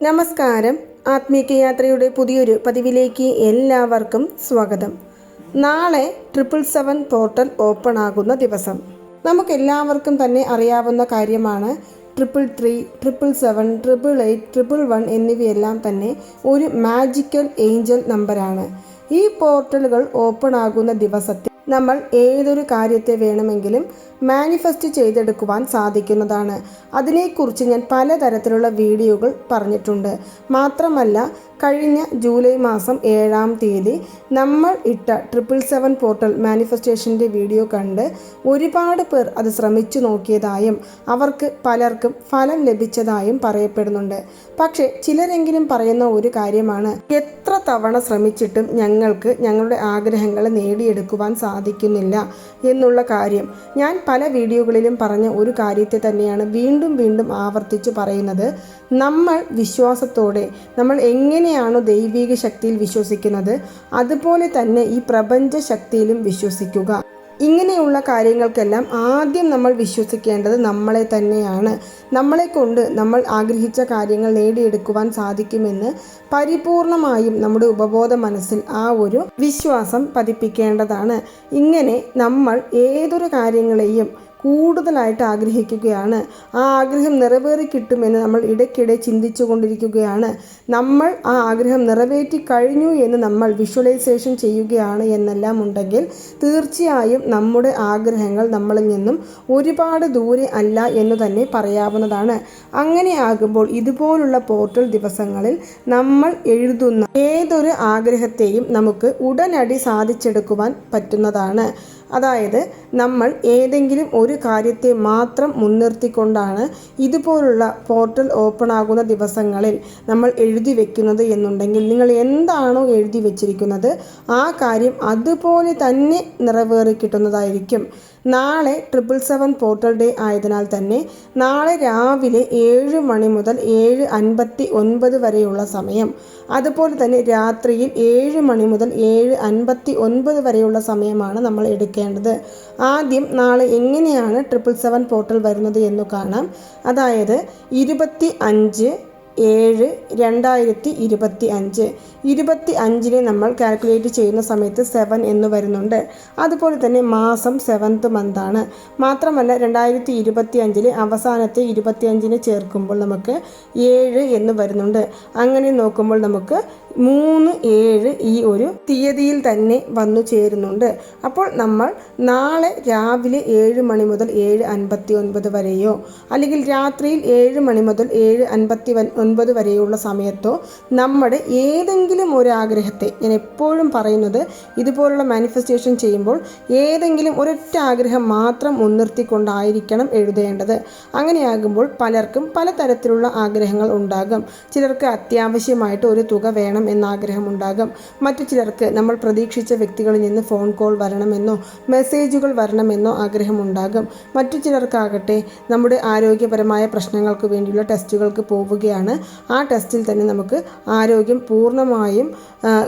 നമസ്കാരം. ആത്മീക യാത്രയുടെ പുതിയൊരു പതിവിലേക്ക് എല്ലാവർക്കും സ്വാഗതം. നാളെ ട്രിപ്പിൾ സെവൻ പോർട്ടൽ ഓപ്പൺ ആകുന്ന ദിവസം. നമുക്കെല്ലാവർക്കും തന്നെ അറിയാവുന്ന കാര്യമാണ് triple three triple seven triple eight triple one എന്നിവയെല്ലാം തന്നെ ഒരു മാജിക്കൽ ഏഞ്ചൽ നമ്പറാണ് ഈ പോർട്ടലുകൾ ഓപ്പൺ ആകുന്ന ദിവസത്തിൽ നമ്മൾ ഏതൊരു കാര്യത്തെ വേണമെങ്കിലും മാനിഫെസ്റ്റ് ചെയ്തെടുക്കുവാൻ സാധിക്കുന്നതാണ്. അതിനെക്കുറിച്ച് ഞാൻ പലതരത്തിലുള്ള വീഡിയോകൾ പറഞ്ഞിട്ടുണ്ട്. മാത്രമല്ല കഴിഞ്ഞ ജൂലൈ മാസം ഏഴാം തീയതി നമ്മൾ ഇട്ട ട്രിപ്പിൾ സെവൻ പോർട്ടൽ മാനിഫെസ്റ്റേഷന്റെ വീഡിയോ കണ്ട് ഒരുപാട് പേർ അത് ശ്രമിച്ചു നോക്കിയതായും അവർക്ക് പലർക്കും ഫലം ലഭിച്ചതായും പറയപ്പെടുന്നുണ്ട്. പക്ഷേ ചിലരെങ്കിലും പറയുന്ന ഒരു കാര്യമാണ് എത്ര തവണ ശ്രമിച്ചിട്ടും ഞങ്ങൾക്ക് ഞങ്ങളുടെ ആഗ്രഹങ്ങൾ നേടിയെടുക്കുവാൻ സാധിക്കുന്നില്ല. എന്നുള്ള കാര്യം. ഞാൻ പല വീഡിയോകളിലും പറഞ്ഞ ഒരു കാര്യത്തെ തന്നെയാണ് വീണ്ടും വീണ്ടും ആവർത്തിച്ച് പറയുന്നത്. നമ്മൾ വിശ്വാസത്തോടെ നമ്മൾ എങ്ങനെയാണോ ദൈവിക ശക്തിയിൽ വിശ്വസിക്കുന്നത് അതുപോലെ തന്നെ ഈ പ്രപഞ്ച ശക്തിയിലും വിശ്വസിക്കുക. ഇങ്ങനെയുള്ള കാര്യങ്ങൾക്കെല്ലാം ആദ്യം നമ്മൾ വിശ്വസിക്കേണ്ടത് നമ്മളെ തന്നെയാണ്. നമ്മളെ കൊണ്ട് നമ്മൾ ആഗ്രഹിച്ച കാര്യങ്ങൾ നേടിയെടുക്കുവാൻ സാധിക്കുമെന്ന് പരിപൂർണമായും നമ്മുടെ ഉപബോധ മനസ്സിൽ ആ ഒരു വിശ്വാസം പതിപ്പിക്കേണ്ടതാണ്. ഇങ്ങനെ നമ്മൾ ഏതൊരു കാര്യങ്ങളെയും കൂടുതലായിട്ട് ആഗ്രഹിക്കുകയാണ്. ആ ആഗ്രഹം നിറവേറി കിട്ടുമെന്ന് നമ്മൾ ഇടയ്ക്കിടെ ചിന്തിച്ചു കൊണ്ടിരിക്കുകയാണ് നമ്മൾ ആ ആഗ്രഹം നിറവേറ്റി കഴിഞ്ഞു എന്ന് നമ്മൾ വിഷ്വലൈസേഷൻ ചെയ്യുകയാണ് എന്നെല്ലാം ഉണ്ടെങ്കിൽ തീർച്ചയായും നമ്മുടെ ആഗ്രഹങ്ങൾ നമ്മളിൽ നിന്നും ഒരുപാട് ദൂരെ അല്ല എന്ന് തന്നെ പറയാവുന്നതാണ്. അങ്ങനെ ആകുമ്പോൾ ഇതുപോലുള്ള പോർട്ടൽ ദിവസങ്ങളിൽ നമ്മൾ എഴുതുന്ന ഏതൊരു ആഗ്രഹത്തെയും നമുക്ക് ഉടനടി സാധിച്ചെടുക്കുവാൻ പറ്റുന്നതാണ്. അതായത് നമ്മൾ ഏതെങ്കിലും ഒരു കാര്യത്തെ മാത്രം മുൻനിർത്തിക്കൊണ്ടാണ് ഇതുപോലുള്ള പോർട്ടൽ ഓപ്പൺ ആകുന്ന ദിവസങ്ങളിൽ നമ്മൾ എഴുതി വെക്കുന്നത് എന്നുണ്ടെങ്കിൽ നിങ്ങൾ എന്താണോ എഴുതി വെച്ചിരിക്കുന്നത് ആ കാര്യം അതുപോലെ തന്നെ നിറവേറി കിട്ടുന്നതായിരിക്കും. നാളെ ട്രിപ്പിൾ സെവൻ പോർട്ടൽ ഡേ ആയതിനാൽ തന്നെ നാളെ രാവിലെ ഏഴ് മണി മുതൽ ഏഴ് അൻപത്തി ഒൻപത് വരെയുള്ള സമയം. അതുപോലെ തന്നെ രാത്രിയിൽ ഏഴ് മണി മുതൽ ഏഴ് അൻപത്തി ഒൻപത് വരെയുള്ള സമയമാണ് നമ്മൾ എടുക്കേണ്ടത്. ആദ്യം നാളെ എങ്ങനെയാണ് ട്രിപ്പിൾ സെവൻ പോർട്ടൽ വരുന്നത് എന്ന് കാണാം. അതായത് ഇരുപത്തി അഞ്ച് ഏഴ് രണ്ടായിരത്തി ഇരുപത്തി അഞ്ച്. ഇരുപത്തി അഞ്ചിനെ നമ്മൾ കാൽക്കുലേറ്റ് ചെയ്യുന്ന സമയത്ത് സെവൻ എന്ന് വരുന്നുണ്ട്. അതുപോലെ തന്നെ മാസം സെവൻത്ത് മന്താണ് മാത്രമല്ല രണ്ടായിരത്തി ഇരുപത്തി അഞ്ചിലെ അവസാനത്തെ ഇരുപത്തി അഞ്ചിനെ ചേർക്കുമ്പോൾ നമുക്ക് ഏഴ് എന്ന് വരുന്നുണ്ട്. അങ്ങനെ നോക്കുമ്പോൾ നമുക്ക് മൂന്ന് ഏഴ് ഈ ഒരു തീയതിയിൽ തന്നെ വന്നു ചേരുന്നുണ്ട്. അപ്പോൾ നമ്മൾ നാളെ രാവിലെ ഏഴ് മണി മുതൽ ഏഴ് അൻപത്തി ഒൻപത് വരെയോ അല്ലെങ്കിൽ രാത്രിയിൽ ഏഴ് മണി മുതൽ ഏഴ് അൻപത്തി ഒൻപത് വരെയുള്ള സമയത്തോ നമ്മുടെ ഏതെങ്കിലും ഒരു ആഗ്രഹത്തെ ഞാൻ എപ്പോഴും പറയുന്നത് ഇതുപോലുള്ള മാനിഫെസ്റ്റേഷൻ ചെയ്യുമ്പോൾ ഏതെങ്കിലും ഒരൊറ്റ ആഗ്രഹം മാത്രം മുൻനിർത്തിക്കൊണ്ടായിരിക്കണം എഴുതേണ്ടത്. അങ്ങനെയാകുമ്പോൾ പലർക്കും പലതരത്തിലുള്ള ആഗ്രഹങ്ങൾ ഉണ്ടാകും. ചിലർക്ക് അത്യാവശ്യമായിട്ട് ഒരു തുക വേണം എന്ന ആഗ്രഹമുണ്ടാകും മറ്റു ചിലർക്ക് നമ്മൾ പ്രതീക്ഷിച്ച വ്യക്തികളിൽ നിന്ന് ഫോൺ കോൾ വരണമെന്നോ മെസ്സേജുകൾ വരണമെന്നോ ആഗ്രഹമുണ്ടാകും മറ്റു ചിലർക്കാകട്ടെ നമ്മുടെ ആരോഗ്യപരമായ പ്രശ്നങ്ങൾക്ക് വേണ്ടിയുള്ള ടെസ്റ്റുകൾക്ക് പോവുകയാണ് ആ ടെസ്റ്റിൽ തന്നെ നമുക്ക് ആരോഗ്യം പൂർണമായും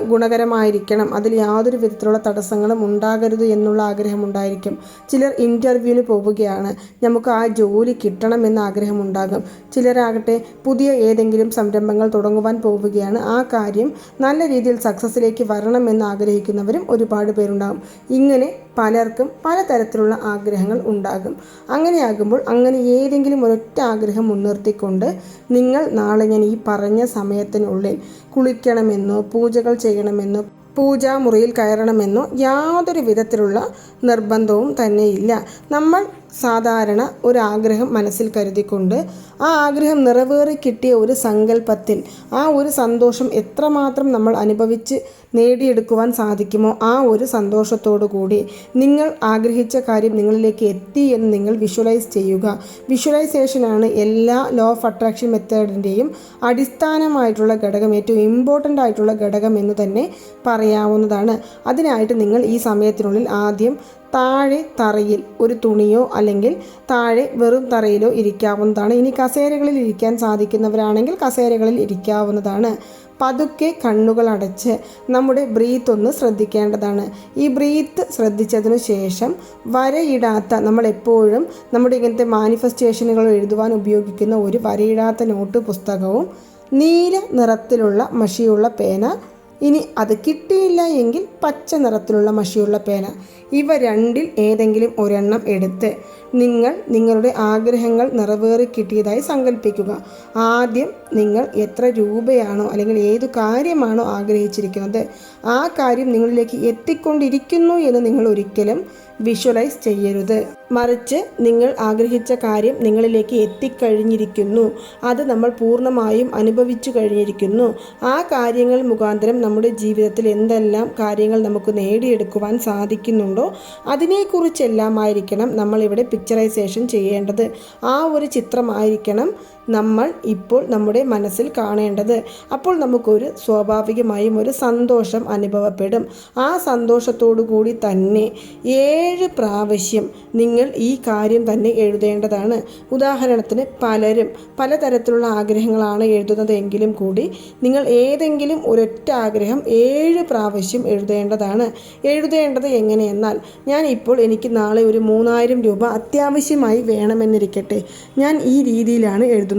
ഗുണകരമായിരിക്കണം. അതിൽ യാതൊരു വിധത്തിലുള്ള തടസ്സങ്ങളും ഉണ്ടാകരുത് എന്നുള്ള ആഗ്രഹമുണ്ടായിരിക്കും. ചിലർ ഇന്റർവ്യൂവിന് പോവുകയാണ്. നമുക്ക് ആ ജോലി കിട്ടണം കിട്ടണമെന്ന ആഗ്രഹമുണ്ടാകും. ചിലരാകട്ടെ പുതിയ ഏതെങ്കിലും സംരംഭങ്ങൾ തുടങ്ങുവാൻ പോവുകയാണ്. ആ കാര്യം നല്ല രീതിയിൽ സക്സസ്സിലേക്ക് വരണം എന്ന് ആഗ്രഹിക്കുന്നവരും ഒരുപാട് പേരുണ്ടാകും. ഇങ്ങനെ പലർക്കും പലതരത്തിലുള്ള ആഗ്രഹങ്ങൾ ഉണ്ടാകും. അങ്ങനെയാകുമ്പോൾ അങ്ങനെ ഏതെങ്കിലും ഒരൊറ്റ ആഗ്രഹം മുൻനിർത്തിക്കൊണ്ട് നിങ്ങൾ നാളെ ഞാൻ ഈ പറഞ്ഞ സമയത്തിനുള്ളിൽ കുളിക്കണമെന്നോ പൂജകൾ ചെയ്യണമെന്നോ പൂജാമുറിയിൽ കയറണമെന്നോ യാതൊരു വിധത്തിലുള്ള നിർബന്ധവും തന്നെയില്ല. നമ്മൾ സാധാരണ ഒരു ആഗ്രഹം മനസ്സിൽ കരുതിക്കൊണ്ട് ആ ആഗ്രഹം നിറവേറി കിട്ടിയ ഒരു സങ്കല്പത്തിൽ ആ ഒരു സന്തോഷം എത്രമാത്രം നമ്മൾ അനുഭവിച്ച് നേടിയെടുക്കുവാൻ സാധിക്കുമോ ആ ഒരു സന്തോഷത്തോടു കൂടി നിങ്ങൾ ആഗ്രഹിച്ച കാര്യം നിങ്ങളിലേക്ക് എത്തി എന്ന് നിങ്ങൾ വിഷ്വലൈസ് ചെയ്യുക. വിഷ്വലൈസേഷനാണ് എല്ലാ ലോ ഓഫ് അട്രാക്ഷൻ മെത്തേഡിന്റെയും അടിസ്ഥാനമായിട്ടുള്ള ഘടകം ഏറ്റവും ഇമ്പോർട്ടന്റ് ആയിട്ടുള്ള ഘടകം എന്ന് തന്നെ പറയാവുന്നതാണ്. അതിനായിട്ട് നിങ്ങൾ ഈ സമയത്തിനുള്ളിൽ ആദ്യം താഴെ തറയിൽ ഒരു തുണിയോ അല്ലെങ്കിൽ താഴെ വെറും തറയിലോ ഇരിക്കാവുന്നതാണ്. ഇനി കസേരകളിൽ ഇരിക്കാൻ സാധിക്കുന്നവരാണെങ്കിൽ കസേരകളിൽ ഇരിക്കാവുന്നതാണ്. പതുക്കെ കണ്ണുകൾ അടച്ച് നമ്മുടെ ബ്രീത്ത് ഒന്ന് ശ്രദ്ധിക്കേണ്ടതാണ്. ഈ ബ്രീത്ത് ശ്രദ്ധിച്ചതിനു ശേഷം വരയിടാത്ത നമ്മൾ എപ്പോഴും നമ്മുടെ ഇങ്ങനത്തെ മാനിഫെസ്റ്റേഷനുകൾ എഴുതുവാൻ ഉപയോഗിക്കുന്ന ഒരു വരയിടാത്ത നോട്ട് പുസ്തകവും നീല നിറത്തിലുള്ള മഷിയുള്ള പേന ഇനി അത് കിട്ടിയില്ല എങ്കിൽ പച്ച നിറത്തിലുള്ള മഷിയുള്ള പേന. ഇവ രണ്ടിൽ ഏതെങ്കിലും ഒരെണ്ണം എടുത്ത് നിങ്ങൾ നിങ്ങളുടെ ആഗ്രഹങ്ങൾ നിറവേറി കിട്ടിയതായി സങ്കല്പിക്കുക ആദ്യം നിങ്ങൾ എത്ര രൂപയാണോ അല്ലെങ്കിൽ ഏതു കാര്യമാണോ ആഗ്രഹിച്ചിരിക്കുന്നത് ആ കാര്യം നിങ്ങളിലേക്ക് എത്തിക്കൊണ്ടിരിക്കുന്നു എന്ന് നിങ്ങൾ ഒരിക്കലും വിഷ്വലൈസ് ചെയ്യരുത്. മറിച്ച് നിങ്ങൾ ആഗ്രഹിച്ച കാര്യം നിങ്ങളിലേക്ക് എത്തിക്കഴിഞ്ഞിരിക്കുന്നു. അത് നമ്മൾ പൂർണമായും അനുഭവിച്ചു കഴിഞ്ഞിരിക്കുന്നു. ആ കാര്യങ്ങൾ മുഖാന്തരം നമ്മുടെ ജീവിതത്തിൽ എന്തെല്ലാം കാര്യങ്ങൾ നമുക്ക് നേടിയെടുക്കുവാൻ സാധിക്കുന്നുണ്ടോ അതിനെക്കുറിച്ചെല്ലാമായിരിക്കണം നമ്മളിവിടെ പിക്ചറൈസേഷൻ ചെയ്യേണ്ടത്. ആ ഒരു ചിത്രമായിരിക്കണം നമ്മൾ ഇപ്പോൾ നമ്മുടെ മനസ്സിൽ കാണേണ്ടത്. അപ്പോൾ നമുക്കൊരു സ്വാഭാവികമായും ഒരു സന്തോഷം അനുഭവപ്പെടും. ആ സന്തോഷത്തോടു കൂടി തന്നെ ഏഴ് പ്രാവശ്യം നിങ്ങൾ ഈ കാര്യം തന്നെ എഴുതേണ്ടതാണ്. ഉദാഹരണത്തിന് പലരും പലതരത്തിലുള്ള ആഗ്രഹങ്ങളാണ് എഴുതുന്നത് എങ്കിലും കൂടി നിങ്ങൾ ഏതെങ്കിലും ഒരൊറ്റ ആഗ്രഹം ഏഴ് പ്രാവശ്യം എഴുതേണ്ടതാണ്. എഴുതേണ്ടത് എങ്ങനെയെന്നാൽ ഞാൻ ഇപ്പോൾ എനിക്ക് നാളെ ഒരു മൂന്നായിരം രൂപ അത്യാവശ്യമായി വേണമെന്നിരിക്കട്ടെ. ഞാൻ ഈ രീതിയിലാണ് എഴുതുന്നത്.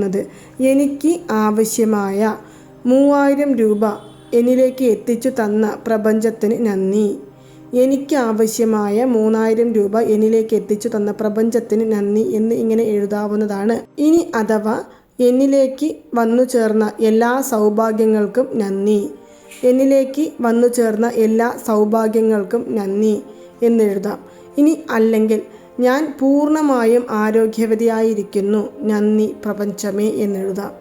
എനിക്ക് ആവശ്യമായ മൂവായിരം രൂപ എന്നിലേക്ക് എത്തിച്ചു തന്ന പ്രപഞ്ചത്തിന് നന്ദി. എനിക്ക് ആവശ്യമായ മൂന്നായിരം രൂപ എന്നിലേക്ക് എത്തിച്ചു തന്ന പ്രപഞ്ചത്തിന് നന്ദി എന്ന് ഇങ്ങനെ എഴുതാവുന്നതാണ്. ഇനി അഥവാ എന്നിലേക്ക് വന്നു ചേർന്ന എല്ലാ സൗഭാഗ്യങ്ങൾക്കും നന്ദി. എന്നിലേക്ക് വന്നു ചേർന്ന എല്ലാ സൗഭാഗ്യങ്ങൾക്കും നന്ദി എന്നെഴുതാം ഇനി അല്ലെങ്കിൽ ഞാൻ പൂർണമായും ആരോഗ്യവതിയായിരിക്കുന്നു. നന്ദി പ്രപഞ്ചമേ എന്നെഴുതാം.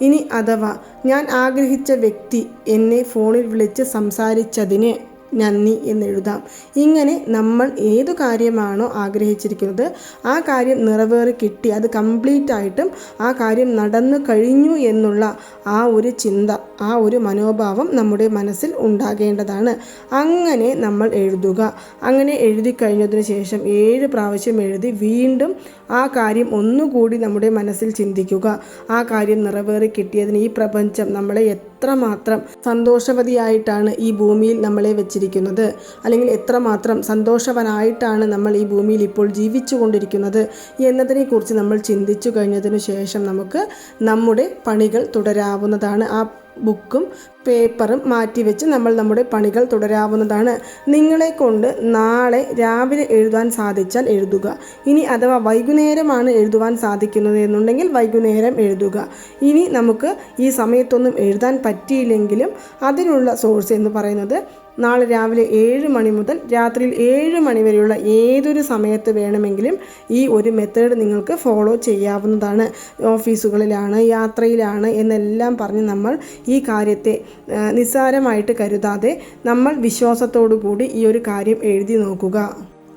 ഇനി അഥവാ ഞാൻ ആഗ്രഹിച്ച വ്യക്തി എന്നെ ഫോണിൽ വിളിച്ച് സംസാരിച്ചതിന് നന്ദി എന്നെഴുതാം. ഇങ്ങനെ നമ്മൾ ഏതു കാര്യമാണോ ആഗ്രഹിച്ചിരിക്കുന്നത് ആ കാര്യം നിറവേറി കിട്ടി അത് കംപ്ലീറ്റ് ആയിട്ടും ആ കാര്യം നടന്നു കഴിഞ്ഞു എന്നുള്ള ആ ഒരു ചിന്ത ആ ഒരു മനോഭാവം നമ്മുടെ മനസ്സിൽ ഉണ്ടാകേണ്ടതാണ്. അങ്ങനെ നമ്മൾ എഴുതുക. അങ്ങനെ എഴുതി കഴിഞ്ഞതിന് ശേഷം ഏഴ് പ്രാവശ്യം എഴുതി വീണ്ടും ആ കാര്യം ഒന്നുകൂടി നമ്മുടെ മനസ്സിൽ ചിന്തിക്കുക. ആ കാര്യം നിറവേറി കിട്ടിയതിന് ഈ പ്രപഞ്ചം നമ്മളെ എത്രമാത്രം സന്തോഷവതിയായിട്ടാണ് ഈ ഭൂമിയിൽ നമ്മളെ വെച്ചിരിക്കുന്നത്? അല്ലെങ്കിൽ എത്രമാത്രം സന്തോഷവനായിട്ടാണ് നമ്മൾ ഈ ഭൂമിയിൽ ഇപ്പോൾ ജീവിച്ചു കൊണ്ടിരിക്കുന്നത് എന്നതിനെക്കുറിച്ച് നമ്മൾ ചിന്തിച്ചു കഴിഞ്ഞതിനു ശേഷം നമുക്ക് നമ്മുടെ പണികൾ തുടരാവുന്നതാണ്. ആ ബുക്കും പേപ്പറും മാറ്റിവെച്ച് നമ്മൾ നമ്മുടെ പണികൾ തുടരാവുന്നതാണ്. നിങ്ങളെ കൊണ്ട് നാളെ രാവിലെ എഴുതാൻ സാധിച്ചാൽ എഴുതുക. ഇനി അഥവാ വൈകുന്നേരമാണ് എഴുതുവാൻ സാധിക്കുന്നത് എന്നുണ്ടെങ്കിൽ വൈകുന്നേരം എഴുതുക. ഇനി നമുക്ക് ഈ സമയത്തൊന്നും എഴുതാൻ പറ്റിയില്ലെങ്കിലും അതിനുള്ള സോഴ്സ് എന്ന് പറയുന്നത് നാളെ രാവിലെ ഏഴ് മണി മുതൽ രാത്രിയിൽ ഏഴ് മണി വരെയുള്ള ഏതൊരു സമയത്ത് വേണമെങ്കിലും ഈ ഒരു മെത്തേഡ് നിങ്ങൾക്ക് ഫോളോ ചെയ്യാവുന്നതാണ്. ഓഫീസുകളിലാണ് യാത്രയിലാണ് എന്നെല്ലാം പറഞ്ഞ് നമ്മൾ ഈ കാര്യത്തെ നിസ്സാരമായിട്ട് കരുതാതെ നമ്മൾ വിശ്വാസത്തോടു കൂടി ഈ ഒരു കാര്യം എഴുതി നോക്കുക.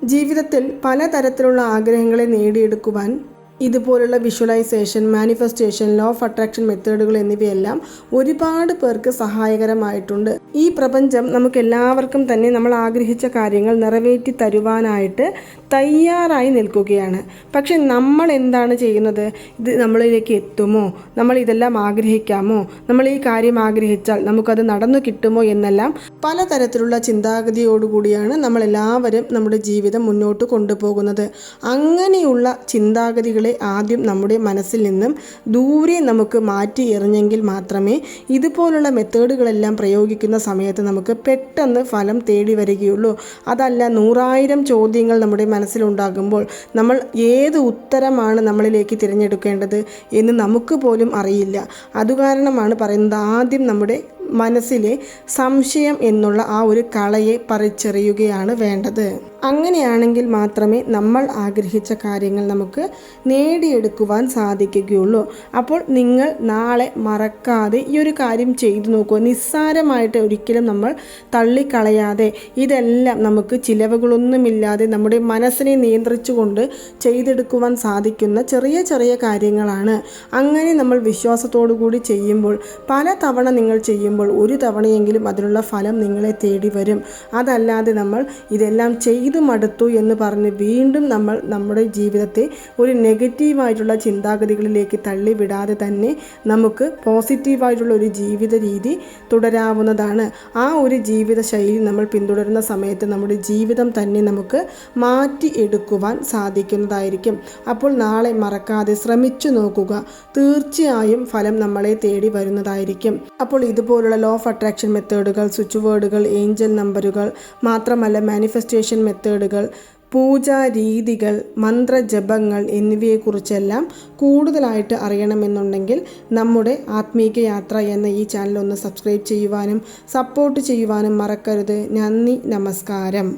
ജീവിതത്തിൽ പലതരത്തിലുള്ള ആഗ്രഹങ്ങളെ നേടിയെടുക്കുവാൻ ഇതുപോലുള്ള visualisation manifestation law of attraction മെത്തേഡുകൾ എന്നിവയെല്ലാം ഒരുപാട് പേർക്ക് സഹായകരമായിട്ടുണ്ട്. ഈ പ്രപഞ്ചം നമുക്ക് എല്ലാവർക്കും തന്നെ നമ്മൾ ആഗ്രഹിച്ച കാര്യങ്ങൾ നിറവേറ്റി തരുവാനായിട്ട് തയ്യാറായി നിൽക്കുകയാണ്. പക്ഷെ നമ്മൾ എന്താണ് ചെയ്യുന്നത്? ഇത് നമ്മളിലേക്ക് എത്തുമോ? നമ്മൾ ഇതെല്ലാം ആഗ്രഹിക്കാമോ? നമ്മൾ ഈ കാര്യം ആഗ്രഹിച്ചാൽ നമുക്കത് നടന്നു കിട്ടുമോ എന്നെല്ലാം പലതരത്തിലുള്ള ചിന്താഗതിയോടുകൂടിയാണ് നമ്മൾ എല്ലാവരും നമ്മുടെ ജീവിതം മുന്നോട്ട് കൊണ്ടുപോകുന്നത്. അങ്ങനെയുള്ള ചിന്താഗതികളെ ആദ്യം നമ്മുടെ മനസ്സിൽ നിന്നും ദൂരെ നമുക്ക് മാറ്റി എറിഞ്ഞെങ്കിൽ മാത്രമേ ഇതുപോലുള്ള മെത്തേഡുകളെല്ലാം പ്രയോഗിക്കുന്ന സമയത്ത് നമുക്ക് പെട്ടെന്ന് ഫലം തേടി വരികയുള്ളൂ. അതല്ല നൂറായിരം ചോദ്യങ്ങൾ നമ്മുടെ മനസ്സിലുണ്ടാകുമ്പോൾ നമ്മൾ ഏത് ഉത്തരമാണ് നമ്മളിലേക്ക് തിരഞ്ഞെടുക്കേണ്ടത് എന്ന് നമുക്ക് പോലും അറിയില്ല. അതുകാരണമാണ് പറയുന്നത് ആദ്യം നമ്മുടെ മനസ്സിലെ സംശയം എന്നുള്ള ആ ഒരു കളയെ പറിച്ചെറിയുകയാണ് വേണ്ടത്. അങ്ങനെയാണെങ്കിൽ മാത്രമേ നമ്മൾ ആഗ്രഹിച്ച കാര്യങ്ങൾ നമുക്ക് നേടിയെടുക്കുവാൻ സാധിക്കുകയുള്ളൂ. അപ്പോൾ നിങ്ങൾ നാളെ മറക്കാതെ ഈ ഒരു കാര്യം ചെയ്തു നോക്കുക നിസ്സാരമായിട്ട് ഒരിക്കലും നമ്മൾ തള്ളിക്കളയാതെ ഇതെല്ലാം നമുക്ക് ചിലവുകളൊന്നുമില്ലാതെ നമ്മുടെ മനസ്സിനെ നിയന്ത്രിച്ചുകൊണ്ട് ചെയ്തെടുക്കുവാൻ സാധിക്കുന്ന ചെറിയ ചെറിയ കാര്യങ്ങളാണ്. അങ്ങനെ നമ്മൾ വിശ്വാസത്തോടു കൂടി ചെയ്യുമ്പോൾ പല തവണ നിങ്ങൾ ചെയ്യുമ്പോൾ ഒരു തവണയെങ്കിലും അതിനുള്ള ഫലം നിങ്ങളെ തേടി വരും. അതല്ലാതെ നമ്മൾ ഇതെല്ലാം ചെയ്തു മടുത്തു എന്ന് പറഞ്ഞ് വീണ്ടും നമ്മൾ നമ്മുടെ ജീവിതത്തെ ഒരു നെഗറ്റീവായിട്ടുള്ള ചിന്താഗതികളിലേക്ക് തള്ളിവിടാതെ തന്നെ നമുക്ക് പോസിറ്റീവായിട്ടുള്ള ഒരു ജീവിത രീതി തുടരാവുന്നതാണ്. ആ ഒരു ജീവിത ശൈലി നമ്മൾ പിന്തുടരുന്ന സമയത്ത് നമ്മുടെ ജീവിതം തന്നെ നമുക്ക് മാറ്റി എടുക്കുവാൻ സാധിക്കുന്നതായിരിക്കും. അപ്പോൾ നാളെ മറക്കാതെ ശ്രമിച്ചു നോക്കുക. തീർച്ചയായും ഫലം നമ്മളെ തേടി വരുന്നതായിരിക്കും. അപ്പോൾ ഇതുപോലുള്ള ലോ ഓഫ് അട്രാക്ഷൻ മെത്തേഡുകൾ സ്വിച്ച് വേർഡുകൾ ഏഞ്ചൽ നമ്പറുകൾ മാത്രമല്ല മാനിഫെസ്റ്റേഷൻ മെത്തേഡുകൾ പൂജാ രീതികൾ മന്ത്രജപങ്ങൾ എന്നിവയെക്കുറിച്ചെല്ലാം കൂടുതലായിട്ട് അറിയണമെന്നുണ്ടെങ്കിൽ നമ്മുടെ ആത്മീക യാത്ര എന്ന ഈ ചാനൽ ഒന്ന് സബ്സ്ക്രൈബ് ചെയ്യുവാനും സപ്പോർട്ട് ചെയ്യുവാനും മറക്കരുത്. നന്ദി നമസ്കാരം.